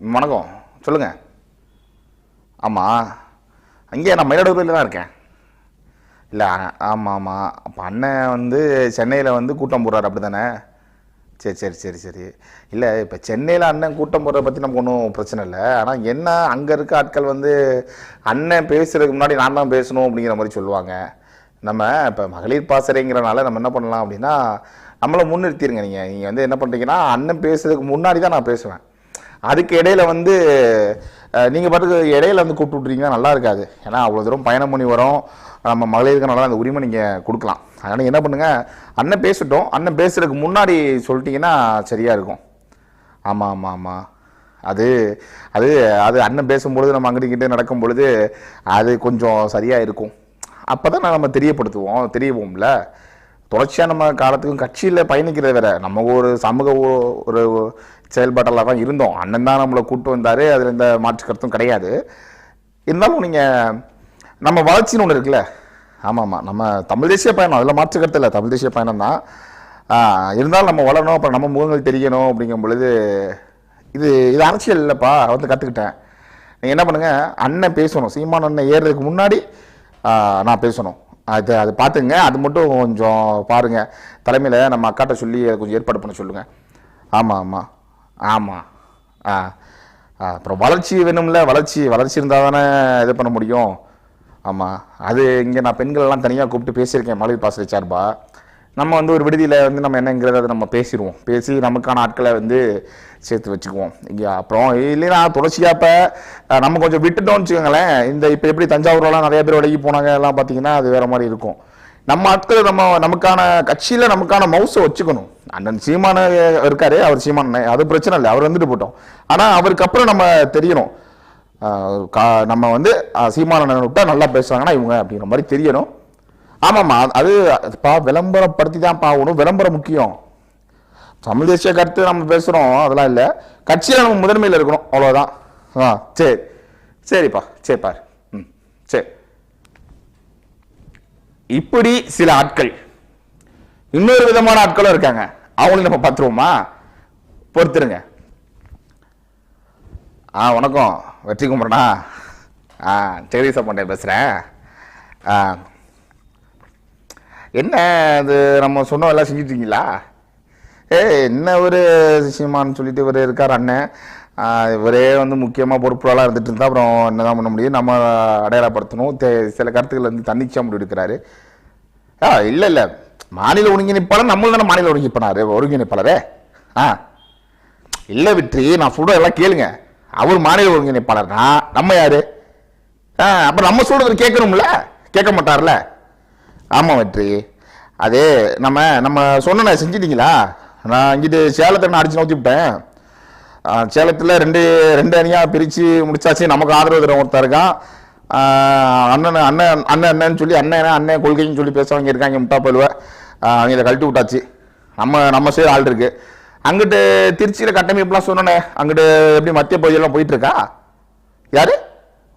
வணக்கம். சொல்லுங்கள் ஆமாம் அங்கே நான் மயிலாடுதுறையில் தான் இருக்கேன். இல்லை ஆமாம் ஆமாம் அப்போ அண்ணன் வந்து சென்னையில் வந்து கூட்டம் போடுறாரு அப்படி தானே சரி சரி சரி சரி. இல்லை இப்போ சென்னையில் அண்ணன் கூட்டம் போடுறத பற்றி நமக்கு ஒன்றும் பிரச்சனை இல்லை. ஆனால் என்ன அங்கே இருக்க ஆட்கள் வந்து அண்ணன் பேசுறதுக்கு முன்னாடி நான் தான் பேசணும் அப்படிங்கிற மாதிரி சொல்லுவாங்க. நம்ம இப்போ மகளிர் பாசறைங்கிறனால நம்ம என்ன பண்ணலாம் அப்படின்னா நம்மளை முன்னிறுத்திடுங்க நீங்கள் நீங்கள் வந்து என்ன பண்ணுறீங்கன்னா அண்ணன் பேசுறதுக்கு முன்னாடி தான் நான் பேசுவேன். அதுக்கு இடையில வந்து நீங்கள் நீங்க பாட்டுக்கு இடையில வந்து கூப்பிட்டு விட்றீங்கன்னா நல்லா இருக்காது. ஏன்னா அவ்வளோ தூரம் பயணம் பண்ணி வரோம். நம்ம மகளிருக்கனால அந்த உரிமை நீங்கள் கொடுக்கலாம். அதனால் என்ன பண்ணுங்கள் அண்ணன் பேசிட்டோம். அண்ணன் பேசுறதுக்கு முன்னாடி சொல்லிட்டீங்கன்னா சரியாக இருக்கும். ஆமாம் ஆமாம் ஆமாம் அது அது அது அண்ணன் பேசும்பொழுது நம்ம அங்கிட்டு நடக்கும் பொழுது அது கொஞ்சம் சரியாக இருக்கும். அப்போ தான் நம்ம தெரியப்படுத்துவோம் தெரியவோம்ல. தொடர்ச்சியாக நம்ம காலத்துக்கும் கட்சியில் பயணிக்கிறது வேற. நம்ம ஒரு சமூக ஒரு செயல்பாட்டில் தான் இருந்தோம். அண்ணன் தான் நம்மளை கூட்டு வந்தார். அதில் எந்த மாற்று கருத்தும் கிடையாது. இருந்தாலும் நீங்கள் நம்ம வளர்ச்சின்னு ஒன்று இருக்குல்ல? ஆமாம் ஆமாம் நம்ம தமிழ் தேசிய பயணம். அதில் மாற்று கருத்து இல்லை. தமிழ் தேசிய பயணம் தான். இருந்தாலும் நம்ம வளரணும். அப்புறம் நம்ம முகங்கள் தெரியணும் அப்படிங்கும் பொழுது இது இது அரசியல் இல்லைப்பா. வந்து கற்றுக்கிட்டேன் நீங்கள் என்ன பண்ணுங்கள் அண்ணன் பேசணும். சீமான் அண்ணன் ஏறுறதுக்கு முன்னாடி நான் பேசணும். அது அது பார்த்துங்க. அது மட்டும் கொஞ்சம் பாருங்கள் தலைமையில் நம்ம அக்காட்ட சொல்லி அதை கொஞ்சம் ஏற்பாடு பண்ண சொல்லுங்கள் ஆமாம் ஆமாம் ஆமாம் ஆ. ஆ, அப்புறம் வளர்ச்சி வேணும்ல. வளர்ச்சி வளர்ச்சி இருந்தால் தானே இது பண்ண முடியும். ஆமாம் அது இங்கே நான் பெண்கள் எல்லாம் தனியாக கூப்பிட்டு பேசியிருக்கேன் மகளிர் பாசறை சார்பா. நம்ம வந்து ஒரு விடுதியில் வந்து நம்ம என்னங்கிறத அதை நம்ம பேசிடுவோம் பேசி நமக்கான ஆட்களை வந்து சேர்த்து வச்சுக்குவோம். இங்கே அப்புறம் இல்லைன்னா தொடர்ச்சியாக இப்போ நம்ம கொஞ்சம் விட்டுட்டோம்னு வச்சுக்கோங்களேன். இந்த இப்போ எப்படி தஞ்சாவூர்லாம் நிறைய பேர் விலகி போனாங்க எல்லாம் பார்த்தீங்கன்னா அது வேறு மாதிரி இருக்கும். நம்ம ஆட்கள் நம்ம நமக்கான கட்சியில் நமக்கான மவுஸை வச்சுக்கணும். அண்ணன் சீமான இருக்காரு அவர் சீமான அது பிரச்சனை இல்லை அவர் வந்துட்டு போட்டோம். ஆனால் அவருக்கு அப்புறம் நம்ம தெரியணும். கா- நம்ம வந்து சீமான சீமானண்ணன் விட்டா நல்லா பேசுவாங்கன்னா இவங்க அப்படிங்கிற மாதிரி தெரியணும். ஆமாம்மா அது பா விளம்பரப்படுத்தி தான் பாகணும் விளம்பரம் முக்கியம். தமிழ் தேசிய கருத்து நம்ம பேசுகிறோம் அதெல்லாம் இல்லை. கட்சியில் நம்ம முதன்மையில் இருக்கணும் அவ்வளோதான் ஆ சரி. சரிப்பா சரி பாரு. ம் சரி. இப்படி சில ஆட்கள் இன்னொரு விதமான ஆட்களும் இருக்காங்க. அவங்களையும் நம்ம பார்த்துருவோமா? பொறுத்துருங்க. ஆ வணக்கம். வெற்றி குமரனா? ஆ ஜெகதீச பாண்டியன் பேசுகிறேன் ஆ. என்ன அது நம்ம சொன்னோம் எல்லாம் செஞ்சிட்டீங்களா? ஏ என்ன ஒரு விஷயமானு சொல்லிட்டு இவர் இருக்கார் அண்ணன். இவரே வந்து முக்கியமாக பொறுப்புலாம் இருந்துட்டு இருந்தால் அப்புறம் என்னதான் பண்ண முடியும்? நம்ம அடையாளப்படுத்தணும். தே- சில கருத்துக்கள் வந்து தன்னிச்சா முடிவு எடுக்கிறாரு ஆ இல்லை இல்லை. மாநில ஒருங்கிணைப்பாளர் நம்மள தானே மாநில ஒருங்கிணைப்பாளர் ஒருங்கிணைப்பாளரே? ஆ. இல்லை வெற்றி நான் சொல்கிறேன் எல்லாம் கேளுங்க. அவர் மாநில ஒருங்கிணைப்பாளர்னா நம்ம யார்? ஆ அப்போ நம்ம சொல்கிறது கேட்கணும்ல? கேட்க மாட்டார்ல? ஆமாம் வெற்றி. அது நம்ம நம்ம சொன்ன செஞ்சிட்டிங்களா? நான் இங்கிட்டு சேலத்தை நான் அடிச்சு நோக்கி விட்டேன் சேலத்தில் ரெண்டு ரெண்டு அணியாக பிரித்து முடிச்சாச்சு. நமக்கு ஆதரவு தர ஒருத்தர் இருக்கான். அண்ணன் அண்ணன் அண்ணன் அண்ணன் சொல்லி அண்ணன் அண்ணன் கொள்கைன்னு சொல்லி பேசுறவங்க இருக்காங்க முட்டா பழுவை. அவங்க இதை கழட்டி விட்டாச்சு. நம்ம நம்ம சைடு ஆள் இருக்கு. அங்கிட்டு திருச்சியில் கட்டமைப்புலாம் சொன்னோன்னே அங்கிட்டு எப்படி மத்திய பகுதியெல்லாம் போயிட்டு இருக்கா யாரு?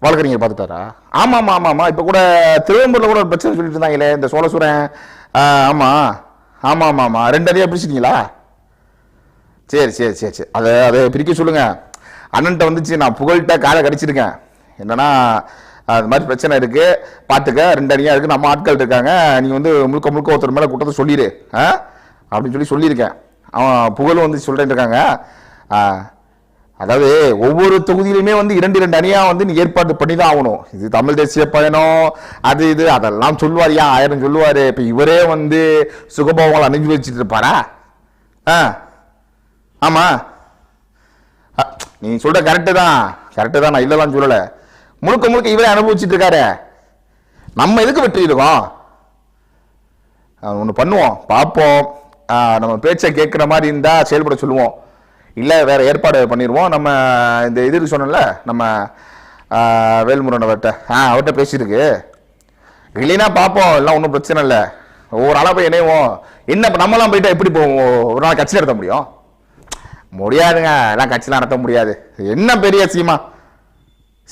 வழக்கறிஞர் பார்த்துட்டாரா? ஆமாம் ஆமாம் ஆமாம் ஆமாம் இப்போ கூட திருவம்பூரில் கூட ஒரு பிரச்சனை சொல்லிட்டு இருந்தாங்களே இந்த சோழசூரன். ஆ, ஆமாம் ஆமாம் ஆமாம் ஆமாம் ரெண்டு அடியாக பிரிச்சிட்டிங்களா? சரி சரி சரி சரி. அதை அதை பிரிக்க சொல்லுங்க. அண்ணன்ட்ட வந்துச்சு நான் புகழ்கிட்ட காலை கடிச்சிருக்கேன். என்னன்னா அது மாதிரி பிரச்சனை இருக்குது பார்த்துக்க ரெண்டு அணியாக இருக்குது நம்ம ஆட்கள் இருக்காங்க. நீ வந்து முழுக்க முழுக்க ஒருத்தர் மேலே குற்றத்தை சொல்லிடு ஆ? அப்படின்னு சொல்லி சொல்லியிருக்கேன். அவன் புகழும் வந்து சொல்கிறேன் இருக்காங்க. ஆ, அதாவது ஒவ்வொரு தொகுதியிலுமே வந்து இரண்டு இரண்டு அணியாக வந்து நீ ஏற்பாடு பண்ணி தான் ஆகணும். இது தமிழ் தேசிய பயணம் அது இது அதெல்லாம் சொல்லுவார் ஏன் ஆயிரம் சொல்லுவார். இப்போ இவரே வந்து சுகபோகங்களை அணிஞ்சு வச்சுட்டு இருப்பாரா? ஆ ஆமாம் நீ சொல்கிற கரெக்டு தான். கரெக்டு தான். நான் இல்லைலாம் சொல்லலை. முழுக்க முழுக்க இவரே அனுபவிச்சுட்டு இருக்காரு. நம்ம எதுக்கு வெற்றி இருக்கோம்? ஒன்று பண்ணுவோம் பார்ப்போம். நம்ம பேச்சை கேட்குற மாதிரி இருந்தால் செயல்பட சொல்லுவோம். இல்லை வேறு ஏற்பாடு பண்ணிடுவோம். நம்ம இந்த இது சொன்னோம்ல நம்ம ஆ, வேல்முருகன் அவர்கிட்ட. ஆ அவர்கிட்ட பேசியிருக்கு. இல்லைன்னா பார்ப்போம் எல்லாம் ஒன்றும் பிரச்சனை இல்லை. ஒவ்வொரு ஆளாக போய் இணைவோம். என்ன இப்போ நம்மளாம் போயிட்டா எப்படி போவோம் ஒரு நாள் கட்சி நடத்த முடியும்? முடியாதுங்க எல்லாம் கட்சிலாம் நடத்த முடியாது. என்ன பெரிய சீமா?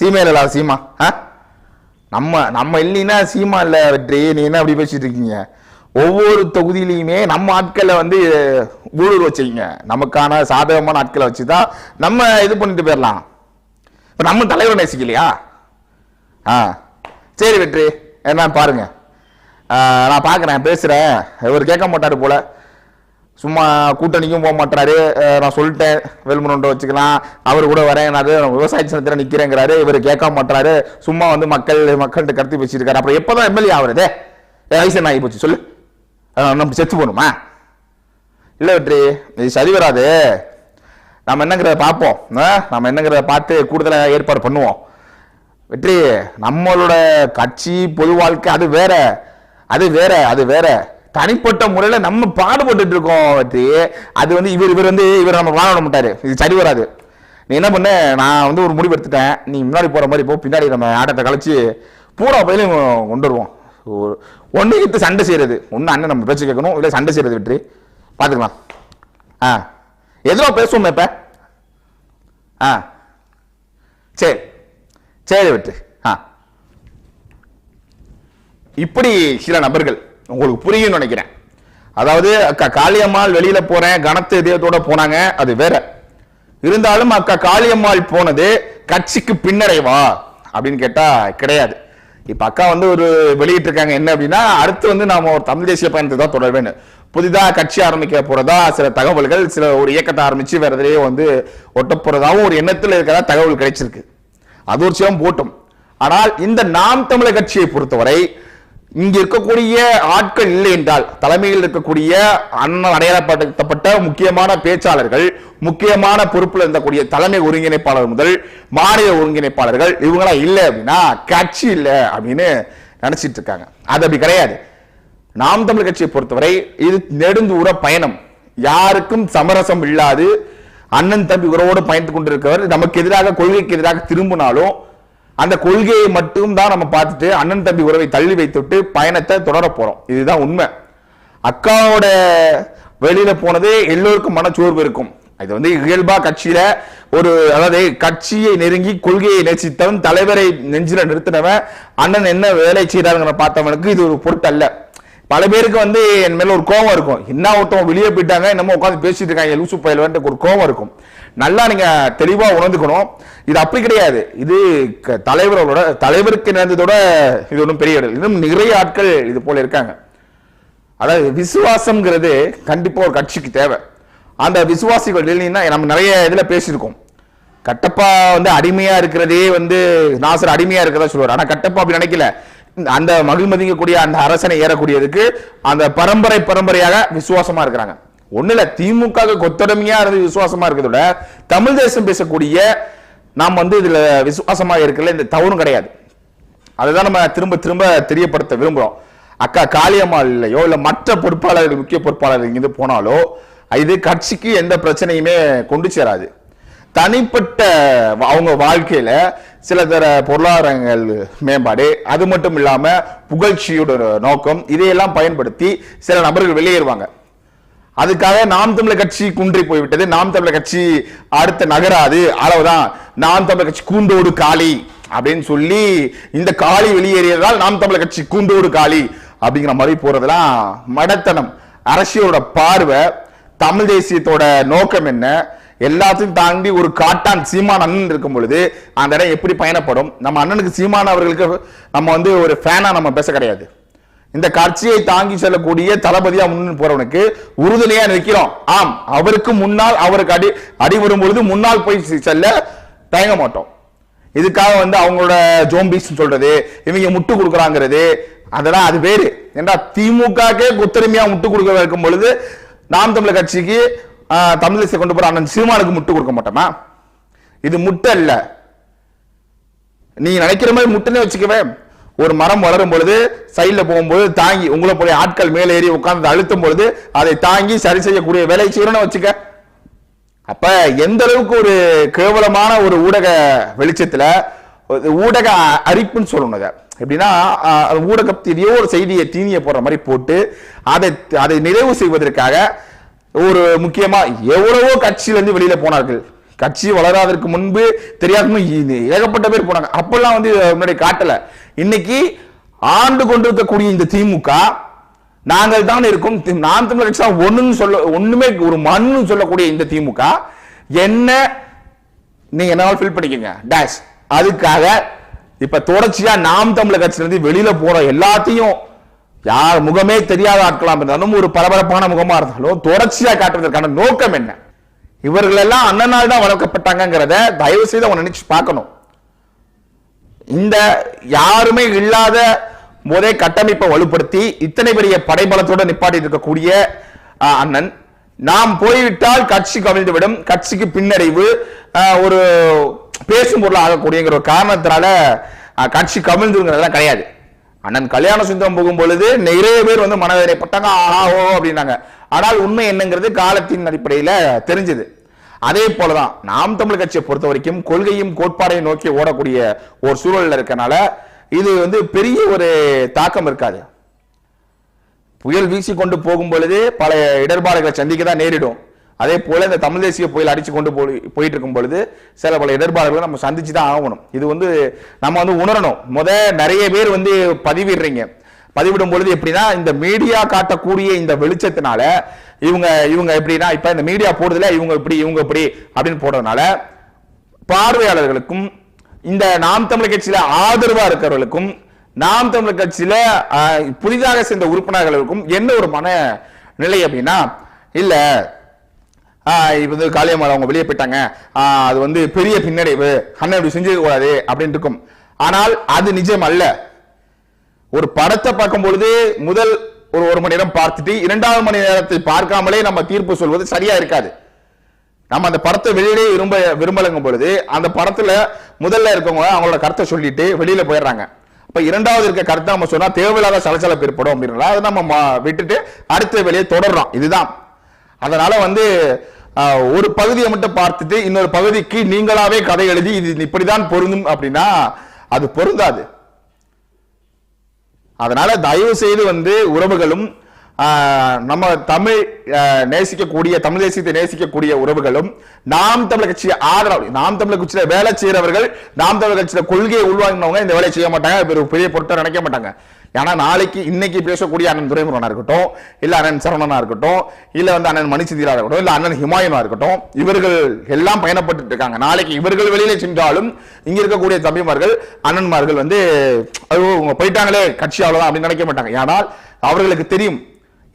சீமையில் சீமா? ஆ? நம்ம நம்ம இல்லைன்னா சீமா இல்லை வெற்றி. நீ என்ன அப்படி பேசிட்டு இருக்கீங்க? ஒவ்வொரு தொகுதியிலையுமே நம்ம ஆட்களை வந்து ஊழல் வச்சுங்க நமக்கான சாதகமான ஆட்களை வச்சு தான் நம்ம இது பண்ணிட்டு போயிடலாம். இப்போ நம்ம தலைவர் நேசிக்கலையா? ஆ. சரி வெற்றி. என்னன்னு பாருங்க. நான் பார்க்குறேன் பேசுகிறேன் இவர் கேட்க மாட்டாரு போல. சும்மா கூட்டணிக்கும் போக மாட்டாரு நான் சொல்லிட்டேன். வேல்முருண்டை வச்சுக்கலாம். அவர் கூட வரேன்னாரு விவசாய சனத்தில் நிற்கிறேங்கிறாரு இவர் கேட்க மாட்டாரு சும்மா வந்து மக்கள் மக்கள்கிட்ட கருத்து பேசியிருக்காரு. அப்புறம் எப்போ தான் எம்எல்ஏ ஆகுறது என் வயசு என்ன ஆகி போச்சு? சொல்லு. நம்ம செத்து போகணுமா? இல்லை வெற்றி இது சரி வராது. நம்ம என்னங்கிறத பார்ப்போம். நம்ம என்னங்கிறத பார்த்து கூடுதலாக ஏற்பாடு பண்ணுவோம். வெற்றி நம்மளோட கட்சி பொது வாழ்க்கை அது வேற. அது வேற அது வேற. தனிப்பட்ட முறையில் நம்ம பாடுபட்டு இருக்கோம் பற்றி அது வந்து இவர் இவர் வந்து இவர் நம்ம வாழ மாட்டார் மாட்டாரு. இது சரி வராது. நீ என்ன பண்ண? நான் வந்து ஒரு முடிவு எடுத்துட்டேன் நீ முன்னாடி போகிற மாதிரி போ. பின்னாடி நம்ம ஆட்டத்தை கழிச்சு பூரா பயிலும் கொண்டு வருவோம். ஒன்று எடுத்து சண்டை செய்கிறது ஒன்று அண்ணன் நம்ம பேச்சு கேட்கணும். இல்லை சண்டை செய்யறது வெற்றி. பார்த்துக்கலாம் ஆ. எதுவும் பேசுவோம் இப்போ? ஆ. சரி. சரி வெற்றி. ஆ. இப்படி சில நபர்கள் உங்களுக்கு புரியும் நினைக்கிறேன். அதாவது அக்கா காளியம்மாள் வெளியில போறேன் கனத்த இதயத்தோட போனாங்க அது வேற. இருந்தாலும் அக்கா காளியம்மாள் போனது கட்சிக்கு பின்னடைவா அப்படின்னு கேட்டா கிடையாது. இப்ப அக்கா வந்து ஒரு வெளியிட்டு இருக்காங்க என்ன அப்படின்னா அடுத்து வந்து நாம ஒரு தமிழ் தேசிய பயணத்தை தான் தொடர்வேன்னு. புதிதா கட்சி ஆரம்பிக்க போறதா சில தகவல்கள் சில ஒரு இயக்கத்தை ஆரம்பிச்சு வேற எதிலேயே வந்து ஒட்ட போறதாவும் ஒரு எண்ணத்துல இருக்கிறதா தகவல் கிடைச்சிருக்கு. அது ஒரு சிவம் போட்டும். ஆனால் இந்த நாம் தமிழர் கட்சியை பொறுத்தவரை இங்க இருக்கக்கூடிய ஆட்கள் இல்லை என்றால் தலைமையில் இருக்கக்கூடிய அண்ணன் அடையாளப்படுத்தப்பட்ட முக்கியமான பேச்சாளர்கள் முக்கியமான பொறுப்பில் இருந்தக்கூடிய தலைமை ஒருங்கிணைப்பாளர் முதல் மாநில ஒருங்கிணைப்பாளர்கள் இவங்களா இல்லை அப்படின்னா கட்சி இல்லை அப்படின்னு நினைச்சிட்டு இருக்காங்க. அது அப்படி கிடையாது. நாம் தமிழ் கட்சியை பொறுத்தவரை இது நெடுந்தூர பயணம். யாருக்கும் சமரசம் இல்லாது அண்ணன் தம்பி உறவோடு பயந்து கொண்டிருக்கிறவர் நமக்கு எதிராக கொள்கைக்கு எதிராக திரும்பினாலும் அந்த கொள்கையை மட்டும் தான் நம்ம பார்த்துட்டு அண்ணன் தம்பி உறவை தள்ளி வைத்துட்டு பயணத்தை தொடர போறோம். இதுதான் உண்மை. அக்காவோட வெளியில போனது எல்லோருக்கும் மனச்சோர்வு இருக்கும். இது வந்து இயல்பா கட்சியில ஒரு அதாவது கட்சியை நெருங்கி கொள்கையை நேசித்தவன் தலைவரை நெஞ்சில நிறுத்தினவன் அண்ணன் என்ன வேலை செய்யறாருங்கிற பார்த்தவனுக்கு இது ஒரு பொருட்டல்ல. பல பேருக்கு வந்து என் மேல ஒரு கோவம் இருக்கும். என்ன ஒருத்தவங்க வெளியே போயிட்டாங்க என்னமோ உட்காந்து பேசிட்டு இருக்காங்க லூசு பயல் ஒரு கோவம் இருக்கும். நல்லா நீங்க தெளிவா உணர்ந்துக்கணும். இது அப்படி கிடையாது. இது க- தலைவரோட தலைவருக்கு நடந்ததோட இது ஒன்றும் பெரிய இடம். இன்னும் நிறைய ஆட்கள் இது போல இருக்காங்க. அதாவது விசுவாசம்ங்கிறது கண்டிப்பா ஒரு கட்சிக்கு தேவை. அந்த விசுவாசிகள் இல்லைன்னா நம்ம நிறைய இதில் பேசியிருக்கோம். கட்டப்பா வந்து அடிமையா இருக்கிறதே வந்து நாசர் அடிமையா இருக்கிறதா சொல்லுவார். ஆனா கட்டப்பா அப்படி நினைக்கல. அந்த மகிழ்மதிங்கக்கூடிய அந்த அரசனை ஏறக்கூடியதுக்கு அந்த பரம்பரை பரம்பரையாக விசுவாசமா இருக்கிறாங்க. ஒண்ணு இல்ல திமுக கொத்தடமையா இருந்து விசுவாசமா இருக்கிறதோட தமிழ் தேசம் பேசக்கூடிய நாம் வந்து இதுல விசுவாசமா இருக்கல இந்த தவறும் கிடையாது. அதுதான் நம்ம திரும்ப திரும்ப தெரியப்படுத்த விரும்புறோம். அக்கா காளியம்மாள் இல்லையோ இல்ல மற்ற பொறுப்பாளர்கள் முக்கிய பொறுப்பாளர்கள் இங்கிருந்து போனாலோ இது கட்சிக்கு எந்த பிரச்சனையுமே கொண்டு சேராது. தனிப்பட்ட அவங்க வாழ்க்கையில சில தர பொருளாதாரங்கள் மேம்பாடு அது மட்டும் இல்லாமல் புகழ்ச்சியோட நோக்கம் இதையெல்லாம் பயன்படுத்தி சில நபர்கள் வெளியேறுவாங்க. அதுக்காக நாம் தமிழர் கட்சி குன்றி போய்விட்டது. நாம் தமிழர் கட்சி அடுத்த நகராது. அளவுதான் நாம் தமிழர் கட்சி கூண்டோடு காளி அப்படின்னு சொல்லி இந்த காளி வெளியேறியதால் நாம் தமிழர் கட்சி கூண்டோடு காளி அப்படிங்கிற மாதிரி போறதெல்லாம் மடத்தனம். அரசியலோட பார்வை தமிழ் தேசியத்தோட நோக்கம் என்ன? எல்லாத்தையும் தாண்டி ஒரு காட்டான் சீமான் அண்ணன் இருக்கும் பொழுது அந்த இடம் எப்படி பயணப்படும்? நம்ம அண்ணனுக்கு சீமான் அவர்களுக்கு நம்ம வந்து ஒரு ஃபேனா நம்ம பேச கிடையாது. இந்த கட்சியை தாங்கி செல்லக்கூடிய தளபதியா முன்னு போறவனுக்கு உறுதுணையா நிற்கிறோம். ஆம் அவருக்கு முன்னால் அவருக்கு அடி அடி வரும் பொழுது முன்னால் போய் செல்ல தயங்க மாட்டோம். இதுக்காக வந்து அவங்களோட ஜோம்பிஸ் சொல்றது இவங்க முட்டு கொடுக்குறாங்கிறது அதெல்லாம் அது வேறு. ஏன்னா திமுகக்கே கொத்தரிமையா முட்டு கொடுக்க இருக்கும் பொழுது நாம் தமிழர் கட்சிக்கு தமிழிசை கொண்டு போற அண்ணன் சீமானுக்கு முட்டு கொடுக்க மாட்டோமா? இது முட்டை இல்ல நீ நினைக்கிற மாதிரி முட்டைன்னு வச்சுக்கவே. ஒரு மரம் வளரும் பொழுது சைடுல போகும்போது தாங்கி உங்களை போய் ஆட்கள் மேலே ஏறி உட்கார்ந்து அழுத்தும் பொழுது அதை தாங்கி சரி செய்யக்கூடிய வேலை செய்யணும்னு வச்சுக்க. அப்ப எந்த அளவுக்கு ஒரு கேவலமான ஒரு ஊடக வெளிச்சத்துல ஒரு ஊடக அரிப்புன்னு சொல்லணும் எப்படின்னா ஊடகத்திலேயோ ஒரு செய்தியை தீனியை போடுற மாதிரி போட்டு அதை அதை நிறைவு செய்வதற்காக ஒரு முக்கியமா எவ்வளவோ கட்சியிலேருந்து வெளியில போனார்கள். கட்சி வளராதற்கு முன்பு தெரியாத ஏகப்பட்ட பேர் போனாங்க. அப்பெல்லாம் வந்து முன்னாடி காட்டல. இன்னைக்கு ஆண்டு கொண்டிருக்கக்கூடிய இந்த திமுக நாங்கள் தான் இருக்கும் நாம் தமிழர் கட்சி தான் ஒண்ணுன்னு சொல்ல ஒண்ணுமே ஒரு மண்ணு சொல்லக்கூடிய இந்த திமுக என்ன நீங்க என்ன ஃபில் பண்ணிக்கங்க. டேஷ் அதுக்காக இப்ப தொடர்ச்சியா நாம் தமிழர் கட்சியிலிருந்து வெளியில போற எல்லாத்தையும் யார் முகமே தெரியாத ஆட்களா இருந்தாலும் ஒரு பரபரப்பான முகமா இருந்தாலும் தொடர்ச்சியா காட்டுவதற்கான நோக்கம் என்ன? இவர்கள் எல்லாம் அண்ணனால் தான் வளர்க்கப்பட்டாங்கிறத தயவு செய்து அவன் நினைச்சு பார்க்கணும். இந்த யாருமே இல்லாத போதே கட்டமைப்பை வலுப்படுத்தி இத்தனை பெரிய படைபலத்தோட நிப்பாட்டி இருக்கக்கூடிய ஆஹ், அண்ணன். நாம் போய்விட்டால் கட்சி கவிழ்ந்துவிடும் கட்சிக்கு பின்னடைவு ஒரு பேசும் பொருள் ஆகக்கூடியங்கிற ஒரு காரணத்தினால கட்சி கவிழ்ந்துங்கிறதெல்லாம் கிடையாது. அண்ணன் கல்யாண சுந்தரம் போகும் பொழுது நிறைய பேர் வந்து மனவேதனைப்பட்டாங்க ஆஹா ஓ அப்படின்னாங்க. ஆனால் உண்மை என்னங்கிறது காலத்தின் அடிப்படையில் தெரிஞ்சது. அதே போலதான் நாம் தமிழ் கட்சியை பொறுத்த வரைக்கும் கொள்கையும் கோட்பாடையும் நோக்கி ஓடக்கூடிய ஒரு சூழலில் இருக்கனால இது வந்து பெரிய ஒரு தாக்கம் இருக்காது. புயல் வீசி கொண்டு போகும் பொழுது பல இடர்பாடுகளை சந்திக்க தான் நேரிடும். அதே போல இந்த தமிழ் தேசிய புயல் அடிச்சு கொண்டு போய் போயிட்டு இருக்கும் பொழுது சில பல இடர்பாடுகளை நம்ம சந்திச்சு தான் ஆகணும். இது வந்து நம்ம வந்து உணரணும். முத நிறைய பேர் வந்து பதிவிடுறீங்க. பதிவிடும் பொழுது எப்படின்னா இந்த மீடியா காட்டக்கூடிய இந்த வெளிச்சத்தினால இவங்க இவங்க எப்படின்னா இப்ப இந்த மீடியா போடுறதுல இவங்க இப்படி இவங்க இப்படி அப்படின்னு போடுறதுனால பார்வையாளர்களுக்கும் இந்த நாம் தமிழ் கட்சியில ஆதரவா இருக்கிறவர்களுக்கும் நாம் தமிழ் கட்சியில புதிதாக சேர்ந்த உறுப்பினர்களுக்கும் என்ன ஒரு மன நிலை அப்படின்னா இல்லை இப்போ வந்து காளியம்மாள் அவங்க வெளியே போயிட்டாங்க. அது வந்து பெரிய பின்னடைவு. அண்ணன் இப்படி செஞ்சிருக்கக்கூடாது அப்படின்னு இருக்கும். ஆனால் அது நிஜம் அல்ல. ஒரு படத்தை பார்க்கும் பொழுது முதல் ஒரு ஒரு மணி நேரம் பார்த்துட்டு இரண்டாவது மணி நேரத்தை பார்க்காமலே நம்ம தீர்ப்பு சொல்வது சரியா இருக்காது. நம்ம அந்த படத்தை வெளியிலே விரும்ப விரும்பலங்கும் பொழுது அந்த படத்துல முதல்ல இருக்கவங்க அவங்களோட கருத்தை சொல்லிட்டு வெளியில போயிடுறாங்க. அப்ப இரண்டாவது இருக்க கருத்தை நம்ம சொன்னா தேவையில்லாத சலசலப்பு ஏற்படும் அப்படின்னா அதை நம்ம விட்டுட்டு அடுத்த வெளியே தொடர்றோம். இதுதான். அதனால வந்து ஆஹ், ஒரு பகுதியை மட்டும் பார்த்துட்டு இன்னொரு பகுதிக்கு நீங்களாவே கதை எழுதி இது இப்படிதான் பொருந்தும் அப்படின்னா அது பொருந்தாது. அதனால தயவு செய்து வந்து உறவுகளும் ஆஹ், நம்ம தமிழ் ஆஹ், நேசிக்கக்கூடிய தமிழ் தேசியத்தை நேசிக்கக்கூடிய உறவுகளும் நாம் தமிழர் கட்சி ஆதரவு நாம் தமிழர் கட்சியில வேலை செய்யறவர்கள் நாம் தமிழர் கட்சியில கொள்கையை உள்வாங்கினவங்க இந்த வேலையை செய்ய மாட்டாங்க ஒரு பெரிய பொருட்டை நினைக்க மாட்டாங்க. ஏன்னா நாளைக்கு இன்னைக்கு பேசக்கூடிய அண்ணன் துரைமுருகனா இருக்கட்டும் இல்ல அண்ணன் சரவணனா இருக்கட்டும் இல்ல வந்து அண்ணன் மணிச்சந்திரா இருக்கட்டும் இல்ல அண்ணன் ஹிமாயனா இருக்கட்டும் இவர்கள் எல்லாம் பயணப்பட்டு இருக்காங்க. நாளைக்கு இவர்கள் வெளியில சென்றாலும் இங்க இருக்கக்கூடிய தம்பிமார்கள் அண்ணன்மார்கள் வந்து அது இவங்க போயிட்டாங்களே கட்சி அவ்வளவுதான் அப்படின்னு நினைக்க மாட்டாங்க. ஏனால் அவர்களுக்கு தெரியும்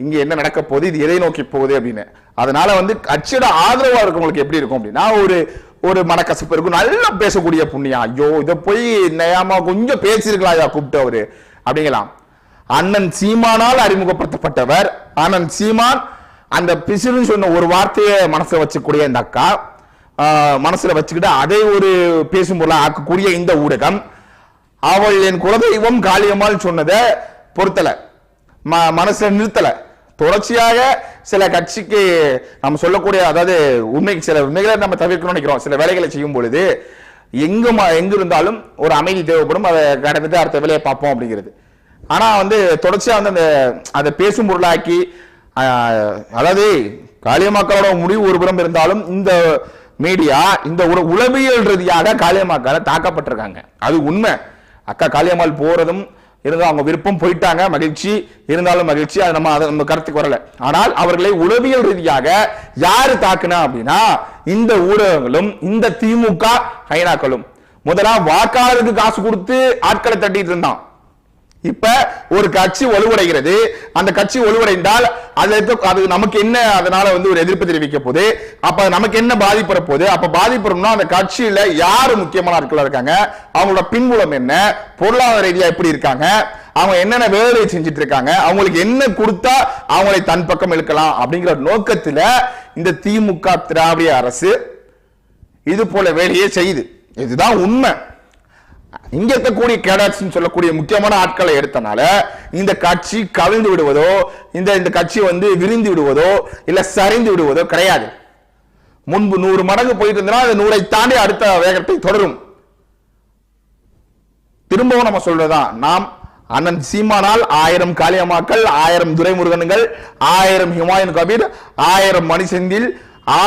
இங்க என்ன நடக்க போகுது இது எதை நோக்கி போகுது அப்படின்னு. அதனால வந்து கட்சியோட ஆதரவா இருக்கவங்களுக்கு எப்படி இருக்கும் அப்படின்னா ஒரு ஒரு மனக்கசப்பு இருக்கும். நல்லா பேசக்கூடிய புண்ணியா ஐயோ இதை போய் நயாமா கொஞ்சம் பேசியிருக்கலாம் ஐயா கூப்பிட்டு அவரு. அப்படிங்கலாம். அண்ணன் சீமானால் அறிமுகப்படுத்தப்பட்டவர். அண்ணன் சீமான் அந்த பிசுன்னு சொன்ன ஒரு வார்த்தையை மனசில் வச்சுக்கூடிய இந்த அக்கா. மனசில் வச்சுக்கிட்டு அதை ஒரு பேசும் பொருளாக ஆக்கக்கூடிய இந்த ஊடகம். அவள் என் குலதெய்வம் காளியம்மாள் சொன்னதை பொறுத்தலை ம- மனசில் நிறுத்தலை. தொடர்ச்சியாக சில கட்சிக்கு நம்ம சொல்லக்கூடிய அதாவது உண்மை சில உண்மைகளை நம்ம தவிர்க்கணும்னு நினைக்கிறோம். சில வேலைகளை செய்யும் பொழுது எங்கு ம- இருந்தாலும் ஒரு அமைதி தேவைப்படும். அதை கடந்துட்டு அடுத்த வேலையை பார்ப்போம் அப்படிங்கிறது. ஆனால் வந்து தொடர்ச்சியாக வந்து அந்த அதை பேசும் பொருளாக்கி அதாவது காளியமாக்களோட முடிவு ஒரு புறம் இருந்தாலும் இந்த மீடியா இந்த உல- உளவியல் ரீதியாக காளியம்மாக்களை தாக்கப்பட்டிருக்காங்க. அது உண்மை. அக்கா காளியம்மாள் போகிறதும் இருந்தால் அவங்க விருப்பம் போயிட்டாங்க மகிழ்ச்சி. இருந்தாலும் மகிழ்ச்சி அது நம்ம அதை நம்ம கருத்துக்கு வரல. ஆனால் அவர்களை உளவியல் ரீதியாக யாரு தாக்குனா அப்படின்னா இந்த ஊடகங்களும் இந்த திமுக ஐநாக்களும். முதலா வாக்காளருக்கு காசு கொடுத்து ஆட்களை தட்டிட்டு இருந்தான். இப்ப ஒரு கட்சி வலுவடைகிறது. அந்த கட்சி வலுவடைந்தால் அது அது நமக்கு என்ன அதனால வந்து ஒரு எதிர்ப்பு தெரிவிக்க போகுது. அப்ப நமக்கு என்ன பாதிப்பு வர போகுது? அப்ப பாதிப்புறோம்னா அந்த கட்சியில யாரு முக்கியமான ஆட்களா இருக்காங்க? அவங்களோட பின்புலம் என்ன? பொருளாதார ரீதியா எப்படி இருக்காங்க? அவங்க என்னென்ன வேலையை செஞ்சுட்டு இருக்காங்க? அவங்களுக்கு என்ன கொடுத்தா அவங்களை தன் பக்கம் இழுக்கலாம்? அப்படிங்கிற நோக்கத்துல இந்த திமுக திராவிட அரசு இது போல வேலையை செய்யுது. இதுதான் உண்மை. இங்க இருக்கக்கூடிய கேடட்ஸ் சொல்லக்கூடிய முக்கியமான ஆட்களை எடுத்தனால இந்த கட்சி கவிழ்ந்து விடுவதோ இந்த இந்த கட்சி வந்து விரிந்து விடுவதோ இல்ல சரிந்து விடுவதோ கிடையாது. முன்பு நூறு மடங்கு போயிட்டு இருந்தா அது நூறை தாண்டி அடுத்த வேகத்தை தொடரும். திரும்பவும் நம்ம சொல்றதுதான் நாம் அண்ணன் சீமானால் ஆயிரம் காளியம்மாக்கள் ஆயிரம் துரைமுருகன்கள் ஆயிரம் ஹிமாயன் கபீர் ஆயிரம் மணிசெந்தில்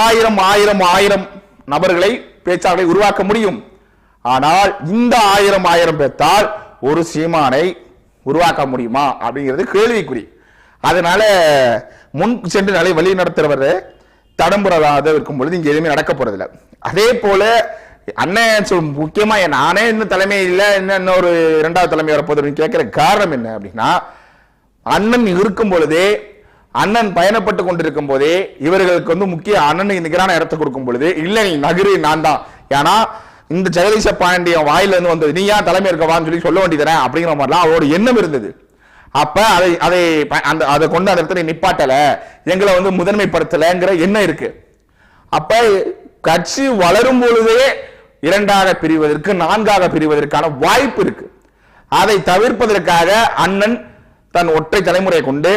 ஆயிரம் ஆயிரம் ஆயிரம் நபர்களை பேச்சாளரை உருவாக்க முடியும். ஆனால் இந்த ஆயிரம் ஆயிரம் பேர்த்தால் ஒரு சீமானை உருவாக்க முடியுமா? அப்படிங்கிறது கேள்விக்குறி. அதனால முன் சென்று நிலை வழி நடத்துறவர் தடம்புறதாக இருக்கும் பொழுது இங்கே எதுவுமே நடக்க போறதில்ல. அதே போல அண்ணன் சொல் முக்கியமா நானே இன்னும் தலைமை இல்லை இன்னும் இன்னொரு இரண்டாவது தலைமை வரப்போகுதுன்னு கேட்கிற காரணம் என்ன அப்படின்னா அண்ணன் இருக்கும் பொழுதே அண்ணன் பயணப்பட்டு கொண்டிருக்கும் போதே இவர்களுக்கு வந்து முக்கிய அண்ணனுக்கு நிகரான இடத்தை கொடுக்கும் பொழுது இல்லை நீ நகரு நான் தான். ஏன்னா இந்த ஜெகதீச பாண்டியன் வாயிலிருந்து வந்தது. நீ ஏன் தலைமை இருக்கவான்னு சொல்லி சொல்ல வேண்டியதானே அப்படிங்கிற மாதிரிலாம் அவரோட எண்ணம் இருந்தது. அப்ப அதை அதை அந்த அதை கொண்டு அந்த இடத்துல நிப்பாட்டல. எங்களை வந்து முதன்மைப்படுத்தலைங்கிற எண்ணம் இருக்கு. அப்ப கட்சி வளரும் பொழுதே இரண்டாக பிரிவதற்கு நான்காக பிரிவதற்கான வாய்ப்பு இருக்கு. அதை தவிர்ப்பதற்காக அண்ணன் தன் ஒற்றை தலைமுறையை கொண்டு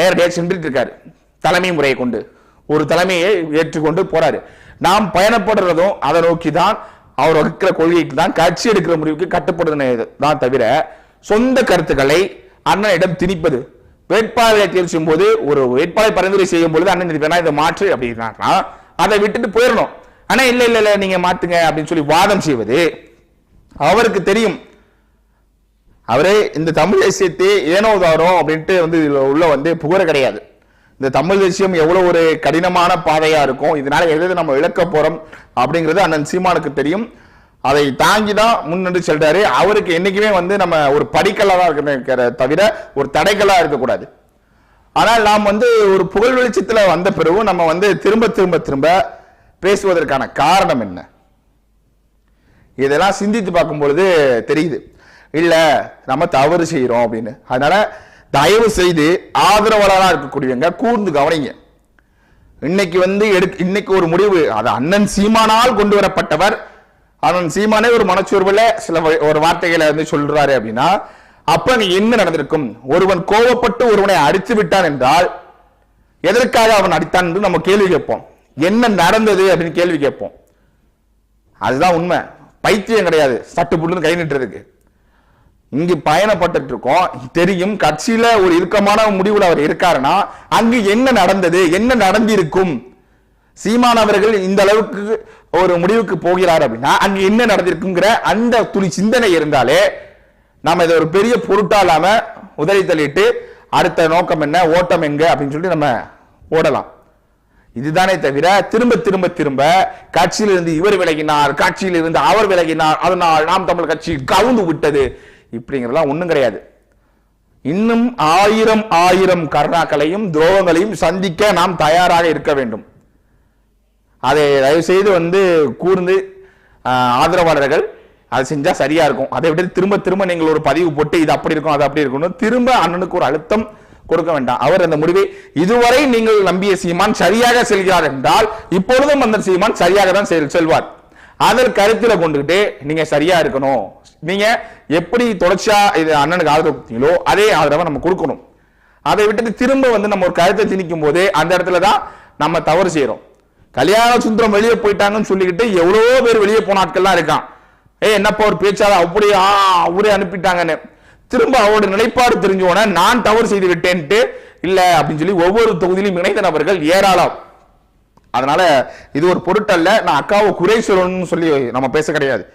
நேரடியாக சென்றுட்டு இருக்காரு தலைமை முறையை கொண்டு. ஒரு தலைமையை ஏற்றுக்கொண்டு போறாரு. நாம் பயணப்படுறதும் அதை நோக்கி தான் அவர் வகுக்கிற கொள்கைக்கு தான் கட்சி எடுக்கிற முடிவுக்கு கட்டுப்படுறது தான் தவிர சொந்த கருத்துக்களை அண்ணனிடம் திணிப்பது வேட்பாளரை தேர்வு செய்யும் போது ஒரு வேட்பாளரை பரிந்துரை செய்யும் பொழுது அண்ணன் வேணா இதை மாற்று அப்படின்னா அதை விட்டுட்டு போயிடணும். ஆனா இல்ல இல்ல இல்ல நீங்க மாத்துங்க அப்படின்னு சொல்லி வாதம் செய்வது அவருக்கு தெரியும். அவரே இந்த தமிழ் தேசியத்தை ஏனோ தாரோ அப்படின்ட்டு வந்து இதுல உள்ள வந்து புகழ கிடையாது. இந்த தமிழ் தேசியம் எவ்வளவு ஒரு கடினமான பாதையா இருக்கும் இதனால எதை நம்ம இழக்க போறோம் அப்படிங்கிறது அண்ணன் சீமானுக்கு தெரியும். அதை தாங்கி தான் முன்னின்று செல்றாரு. அவருக்கு என்னைக்குமே வந்து நம்ம ஒரு படிக்கல்லா தான் இருக்கிற தவிர ஒரு தடைக்கல்லா இருக்கக்கூடாது. ஆனால் நாம் வந்து ஒரு புகழ் வெளிச்சத்தில் வந்த பிறகு நம்ம வந்து திரும்ப திரும்ப திரும்ப பேசுவதற்கான காரணம் என்ன? இதெல்லாம் சிந்தித்து பார்க்கும் பொழுது தெரியுது. இல்லை நம்ம தவறு செய்கிறோம் அப்படின்னு. அதனால தயவு செய்து ஆதரவாளராக இருக்கக்கூடியவங்க கூர்ந்து கவனிங்க. இன்னைக்கு வந்து எடுக்க இன்னைக்கு ஒரு முடிவு அது அண்ணன் சீமானால் கொண்டு வரப்பட்டவர். அண்ணன் சீமானே ஒரு மனச்சோர்வில் சில ஒரு வார்த்தைகளை வந்து சொல்றாரு அப்படின்னா அப்ப நீ என்ன நடந்திருக்கும்? ஒருவன் கோவப்பட்டு ஒருவனை அடித்து விட்டான் என்றால் எதற்காக அவன் அடித்தான் என்று நம்ம கேள்வி கேட்போம். என்ன நடந்தது அப்படின்னு கேள்வி கேட்போம். அதுதான் உண்மை. பைத்தியம் கிடையாது. சட்டு புட்டுன்னு கை நிட்டுறதுக்கு. இங்கு பயணப்பட்டு இருக்கோம் தெரியும் கட்சியில ஒரு இறுக்கமான முடிவுல அவர் இருக்காருன்னா அங்கு என்ன நடந்தது என்ன நடந்திருக்கும்? சீமான் அவர்கள் இந்த அளவுக்கு ஒரு முடிவுக்கு போகிறார் அப்படின்னா அங்கு என்ன நடந்திருக்குங்கிற அந்த துளி சிந்தனை இருந்தாலே நம்ம இதை ஒரு பெரிய பொருட்டா இல்லாம உதறி தள்ளிட்டு அடுத்த நோக்கம் என்ன ஓட்டம் எங்க அப்படின்னு சொல்லி நம்ம ஓடலாம். இதுதானே தவிர திரும்ப திரும்ப திரும்ப கட்சியில் இருந்து இவர் விலகினார் கட்சியிலிருந்து அவர் விலகினார் அதனால் நாம் தமிழ் கட்சி கவுந்து விட்டது. இப்படிங்கிறதெல்லாம் ஒன்றும் கிடையாது. இன்னும் ஆயிரம் ஆயிரம் கருணாக்களையும் துரோகங்களையும் சந்திக்க நாம் தயாராக இருக்க வேண்டும். அதை தயவு செய்து வந்து கூர்ந்து ஆதரவாளர்கள் அதை செஞ்சால் சரியாக இருக்கும். அதை விட திரும்ப திரும்ப நீங்கள் ஒரு பதிவு போட்டு இது அப்படி இருக்கும் அது அப்படி இருக்கணும் திரும்ப அண்ணனுக்கு ஒரு அழுத்தம் கொடுக்க வேண்டாம். அவர் அந்த முடிவை இதுவரை நீங்கள் நம்பிய சீமான் சரியாக செல்கிறார் என்றால் இப்பொழுதும் அந்த சீமான் சரியாக தான் செல்- செல்வார். அதில் கருத்துல கொண்டுகிட்டு நீங்க சரியா இருக்கணும். நீங்க எப்படி தொடர்ச்சியா இது அண்ணனுக்கு ஆதரவு கொடுத்தீங்களோ அதே ஆதரவை நம்ம கொடுக்கணும். அதை விட்டுட்டு திரும்ப வந்து நம்ம ஒரு கருத்தை திணிக்கும் போதே அந்த இடத்துல தான் நம்ம தவறு செய்யறோம் கல்யாண சுந்தரம் வெளியே போயிட்டாங்கன்னு சொல்லிக்கிட்டு எவ்வளவோ பேர் வெளியே போன ஆட்கள்லாம் இருக்கான். ஏய் என்னப்பா ஒரு பேச்சாளர் அப்படியே ஆ அவரே அனுப்பிட்டாங்கன்னு. திரும்ப அவரோட நிலைப்பாடு தெரிஞ்ச நான் தவறு செய்து விட்டேன்ட்டு இல்லை அப்படின்னு சொல்லி ஒவ்வொரு தொகுதியிலும் இணைந்த நபர்கள் ஏராளம். அதனால இது ஒரு பொருட்டல்ல. நான் அக்காவை குறை சொல்லணும்னு சொல்லி நம்ம பேச கிடையாது.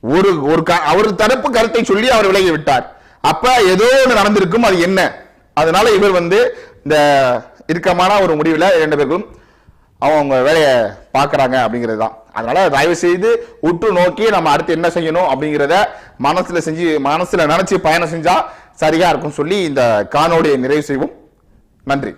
ஒரு ஒரு க- அவர் தரப்பு கருத்தை சொல்லி அவர் விலகி விட்டார். அப்ப ஏதோ ஒன்று நடந்திருக்கும் அது என்ன? அதனால இவர் வந்து இந்த இறுக்கமான ஒரு முடிவில் இரண்டு பேருக்கும் அவங்க வேலையை பார்க்குறாங்க அப்படிங்கிறது தான். அதனால தயவு செய்து உற்று நோக்கி நம்ம அடுத்து என்ன செய்யணும் அப்படிங்கிறத மனசுல செஞ்சு மனசுல நினைச்சு பயணம் செஞ்சா சரியா இருக்கும் சொல்லி இந்த காணொலியை நிறைவு செய்வோம். நன்றி.